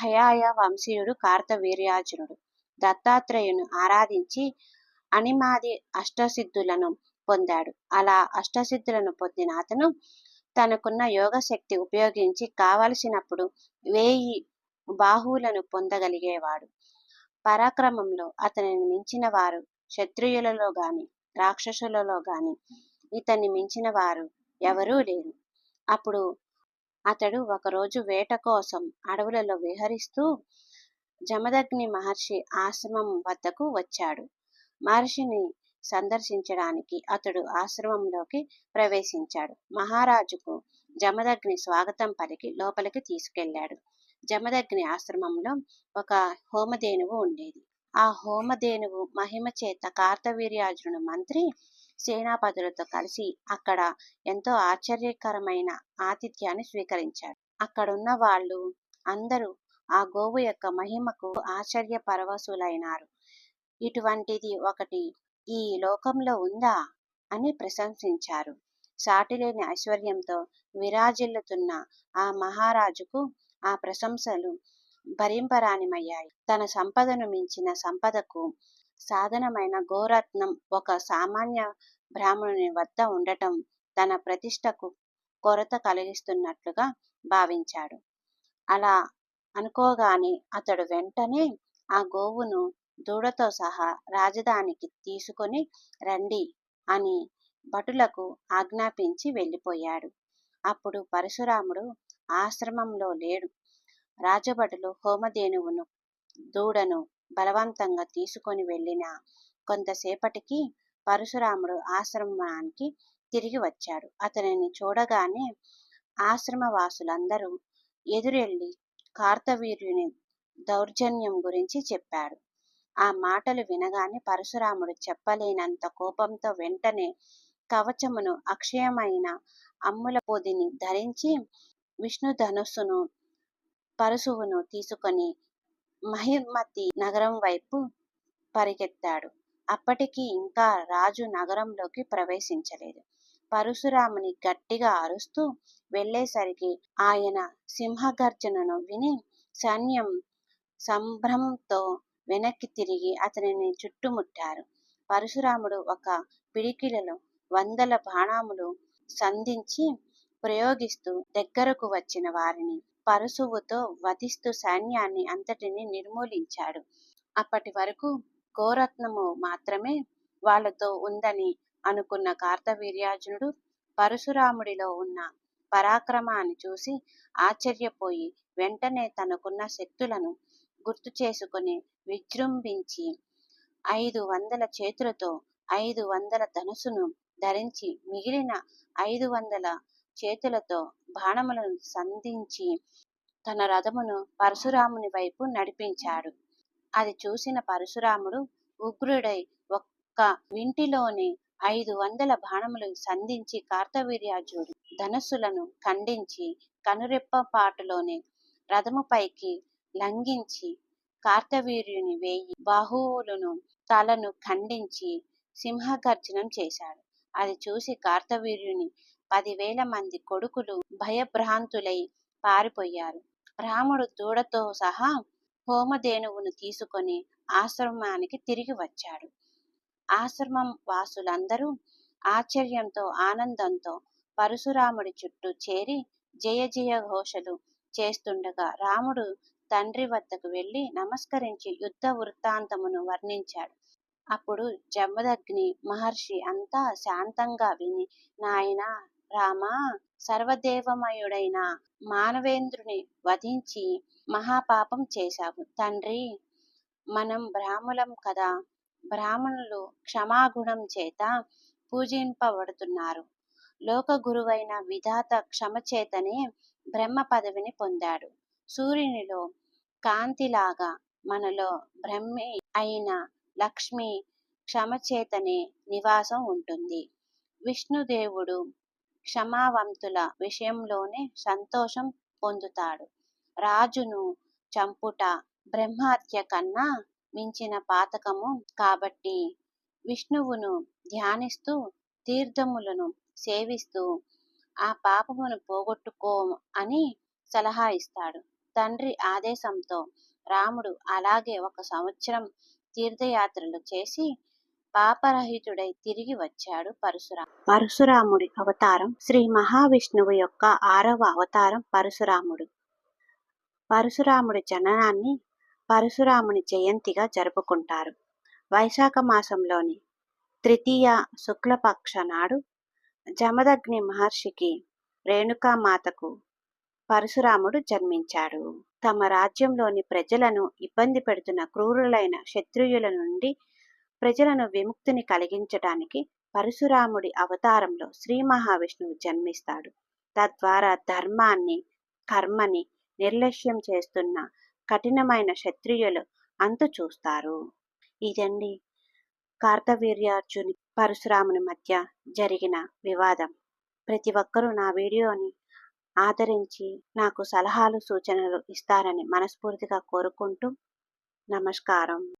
హయాయ వంశీయుడు కార్తవీర్యార్జునుడు. దత్తాత్రేయును ఆరాధించి అనిమాది అష్టసిద్ధులను పొందాడు. అలా అష్టసిద్ధులను పొందిన అతను తనకున్న యోగశక్తి ఉపయోగించి కావలసినప్పుడు వేయి బాహువులను పొందగలిగేవాడు. పరాక్రమంలో అతనిని మించిన వారు క్షత్రియులలో గాని రాక్షసులలో గాని ఇతన్ని మించిన వారు ఎవరూ లేరు. అప్పుడు అతడు ఒకరోజు వేట కోసం అడవులలో విహరిస్తూ జమదగ్ని మహర్షి ఆశ్రమం వద్దకు వచ్చాడు. మహర్షిని సందర్శించడానికి అతడు ఆశ్రమంలోకి ప్రవేశించాడు. మహారాజుకు జమదగ్ని స్వాగతం పలికి లోపలికి తీసుకెళ్ళాడు జమదగ్ని ఆశ్రమంలో ఒక హోమధేనువు ఉండేది. ఆ హోమధేనువు మహిమ చేత కార్తవీర్యాజును మంత్రి సేనాపతులతో కలిసి అక్కడ ఎంతో ఆశ్చర్యకరమైన ఆతిథ్యాన్ని స్వీకరించాడు. అక్కడున్న వాళ్ళు అందరూ ఆ గోవు యొక్క మహిమకు ఆశ్చర్య పరవశులైనారు. ఇటువంటిది ఒకటి ఈ లోకంలో ఉందా అని ప్రశంసించారు. సాటిలేని ఐశ్వర్యంతో విరాజిల్లుతున్న ఆ మహారాజుకు ఆ ప్రశంసలు భరింపరానిమయ్యాయి. తన సంపదను మించిన సంపదకు సాధనమైన గోరత్నం ఒక సామాన్య బ్రాహ్మణుని వద్ద ఉండటం తన ప్రతిష్టకు కొరత కలిగిస్తున్నట్లుగా భావించాడు. అలా అనుకోగానే అతడు వెంటనే ఆ గోవును దూడతో సహా రాజధానికి తీసుకొని రండి అని భటులకు ఆజ్ఞాపించి వెళ్ళిపోయాడు. అప్పుడు పరశురాముడు ఆశ్రమంలో లేడు. రాజభటులు హోమధేనువును దూడను బలవంతంగా తీసుకొని వెళ్ళిన కొంతసేపటికి పరశురాముడు ఆశ్రమానికి తిరిగి వచ్చాడు. అతనిని చూడగానే ఆశ్రమవాసులందరూ ఎదురెళ్ళి కార్తవీర్యుని దౌర్జన్యం గురించి చెప్పాడు ఆ మాటలు వినగానే పరశురాముడు చెప్పలేనంత కోపంతో వెంటనే కవచమును అక్షయమైన అమ్ముల పొదిని ధరించి విష్ణు ధనుస్సును పరశువును తీసుకొని మహిమతి నగరం వైపు పరిగెత్తాడు. అప్పటికి ఇంకా రాజు నగరంలోకి ప్రవేశించలేదు. పరశురాముని గట్టిగా అరుస్తూ వెళ్ళేసరికి ఆయన సింహగర్జనను విని సైన్యం సంభ్రమంతో వెనక్కి తిరిగి అతనిని చుట్టుముట్టారు. పరశురాముడు ఒక పిడికిలలో వందల బాణాములు సంధించి ప్రయోగిస్తూ దగ్గరకు వచ్చిన వారిని పరశువుతో వధిస్తూ సైన్యాన్ని అంతటిని నిర్మూలించాడు. అప్పటి వరకు గోరత్నము మాత్రమే వాళ్ళతో ఉందని అనుకున్న కార్తవీర్యార్జునుడు పరశురాముడిలో ఉన్న పరాక్రమాన్ని చూసి ఆశ్చర్యపోయి వెంటనే తనకున్న శక్తులను గుర్తు చేసుకుని విజృంభించి ఐదు వందల చేతులతో ఐదు వందల ధనుసును ధరించి మిగిలిన ఐదు వందల చేతులతో బాణములను సంధించి తన రథమును పరశురాముని వైపు నడిపించాడు. అది చూసిన పరశురాముడు ఉగ్రుడై ఒక్క వింటిలోని ఐదు వందల బాణములు సంధించి కార్తవీర్యార్జునుడు ధనస్సులను ఖండించి కనురెప్పపాటులోనే రథముపైకి లంఘించి కార్తవీర్యుని వేయి బాహువులను తలను ఖండించి సింహగర్జనం చేశాడు. అది చూసి కార్తవీర్యుని పదివేల మంది కొడుకులు భయభ్రాంతులై పారిపోయారు. రాముడు దూడతో సహా హోమధేనువును తీసుకొని ఆశ్రమానికి తిరిగి వచ్చాడు. ఆశ్రమం వాసులందరూ ఆశ్చర్యంతో ఆనందంతో పరశురాముడి చుట్టూ చేరి జయ జయ ఘోషలు చేస్తుండగా రాముడు తండ్రి వద్దకు వెళ్ళి నమస్కరించి యుద్ధ వృత్తాంతమును వర్ణించాడు. అప్పుడు జమదగ్ని మహర్షి అంతా శాంతంగా విని నాయన రామా సర్వదేవమయుడైన మానవేంద్రుని వధించి మహాపాపం చేశావు. తండ్రి మనం బ్రాహ్మణులం కదా. బ్రాహ్మణులు క్షమాగుణం చేత పూజింపబడుతున్నారు. లోక గురువైన విధాత క్షమచేతనే బ్రహ్మ పదవిని పొందాడు. సూర్యునిలో కాంతిలాగా మనలో బ్రహ్మి అయిన లక్ష్మి క్షమచేతనే నివాసం ఉంటుంది. విష్ణుదేవుడు క్షమావంతుల విషయంలోనే సంతోషం పొందుతాడు. రాజును చంపుట బ్రహ్మహత్య కన్నా మించిన పాతకము కాబట్టి విష్ణువును ధ్యానిస్తూ తీర్థములను సేవిస్తూ ఆ పాపమును పోగొట్టుకో అని సలహా ఇస్తాడు. తండ్రి ఆదేశంతో రాముడు అలాగే ఒక సంవత్సరం తీర్థయాత్రలు చేసి పాపరహితుడై తిరిగి వచ్చాడు పరశురామ పరశురాముడి అవతారం శ్రీ మహావిష్ణువు యొక్క ఆరవ అవతారం పరశురాముడు. పరశురాముడి జననాన్ని పరశురాముని జయంతిగా జరుపుకుంటారు. వైశాఖ మాసంలోని తృతీయ శుక్లపక్ష నాడు జమదగ్ని మహర్షికి రేణుకామాతకు పరశురాముడు జన్మించాడు. తమ రాజ్యంలోని ప్రజలను ఇబ్బంది పెడుతున్న క్రూరులైన క్షత్రియుల నుండి ప్రజలను విముక్తిని కలిగించటానికి పరశురాముడి అవతారంలో శ్రీ మహావిష్ణువు జన్మిస్తాడు. తద్వారా ధర్మాన్ని కర్మని నిర్లక్ష్యం చేస్తున్న కఠినమైన క్షత్రియులు అంతు చూస్తారు. ఇదండి కార్తవీర్యార్జుని పరశురాముని మధ్య జరిగిన వివాదం. ప్రతి ఒక్కరూ నా వీడియోని ఆదరించి నాకు సలహాలు సూచనలు ఇస్తారని మనస్ఫూర్తిగా కోరుకుంటూ నమస్కారం.